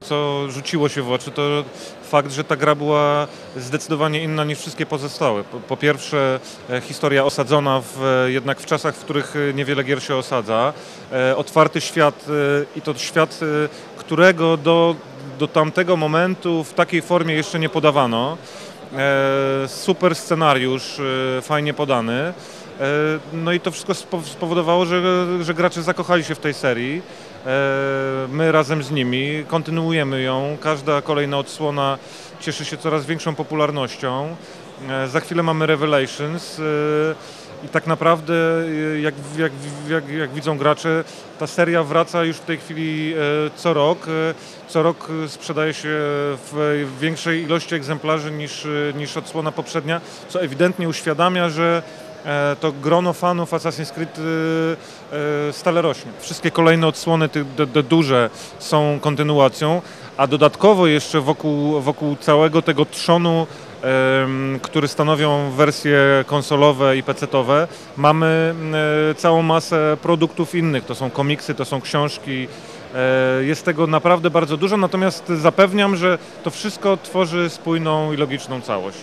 co rzuciło się w oczy, to fakt, że ta gra była zdecydowanie inna niż wszystkie pozostałe. Po, po pierwsze, e, historia osadzona w, e, jednak w czasach, w których e, niewiele gier się osadza. Otwarty świat i to świat, którego do, do tamtego momentu w takiej formie jeszcze nie podawano. Super scenariusz, fajnie podany. E, No i to wszystko spo- spowodowało, że, że gracze zakochali się w tej serii. E, My razem z nimi kontynuujemy ją. Każda kolejna odsłona cieszy się coraz większą popularnością. E, Za chwilę mamy Revelations. I tak naprawdę, jak, jak, jak, jak widzą gracze, ta seria wraca już w tej chwili co rok. Co rok sprzedaje się w większej ilości egzemplarzy niż, niż odsłona poprzednia, co ewidentnie uświadamia, że to grono fanów Assassin's Creed e, e, stale rośnie. Wszystkie kolejne odsłony, te, te, duże, są kontynuacją, a dodatkowo jeszcze wokół, wokół całego tego trzonu który stanowią wersje konsolowe i pecetowe, mamy e, całą masę produktów innych. To są komiksy, to są książki. E, Jest tego naprawdę bardzo dużo, natomiast zapewniam, że to wszystko tworzy spójną i logiczną całość.